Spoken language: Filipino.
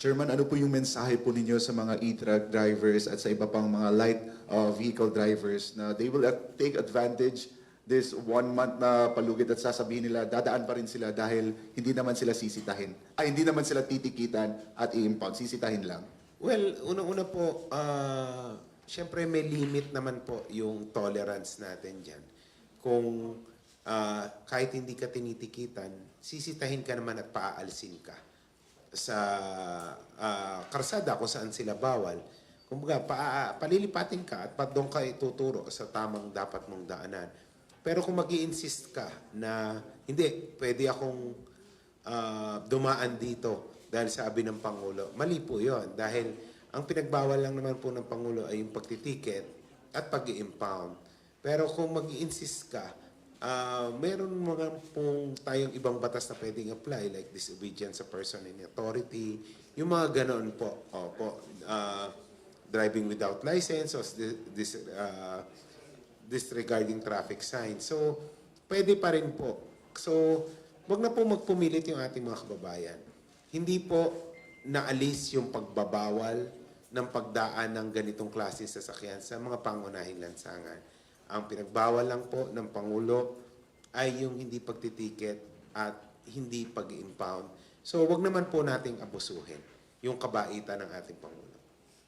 Chairman, ano po yung mensahe po ninyo sa mga e-truck drivers at sa iba pang mga light uh, vehicle drivers na they will uh, take advantage this one month na palugit at sasabihin nila dadaan pa rin sila dahil hindi naman sila sisitahin. Ay, hindi naman sila titikitan at i-impound. Sisitahin lang. Well, unang-una po, ah, syempre may limit naman po yung tolerance natin dyan. Kung ah, kahit hindi ka tinitikitan, sisitahin ka naman at paaalsin ka sa ah, karsada kung saan sila bawal. Kumbaga, pa, palilipatin ka at pat doon ka ituturo sa tamang dapat mong daanan. Pero kung mag insist ka na, hindi, pwede akong ah, dumaan dito dahil sabi ng Pangulo. Mali po yon dahil ang pinagbawal lang naman po ng Pangulo ay yung pagtitiket at pag impound Pero kung mag insist ka, ah, meron mga pong tayong ibang batas na pwedeng apply like disobedience sa person in authority, yung mga ganoon po. Opo, ah, driving without license or dis, ah, disregarding traffic signs. So, pwede pa rin po. So, wag na po magpumilit yung ating mga kababayan. Hindi po naalis yung pagbabawal ng pagdaan ng ganitong klase sa sasakyan sa mga pangunahing lansangan. Ang pinagbawal lang po ng Pangulo ay yung hindi pagtitiket at hindi pag-impound. So, wag naman po nating abusuhin yung kabaitan ng ating Pangulo.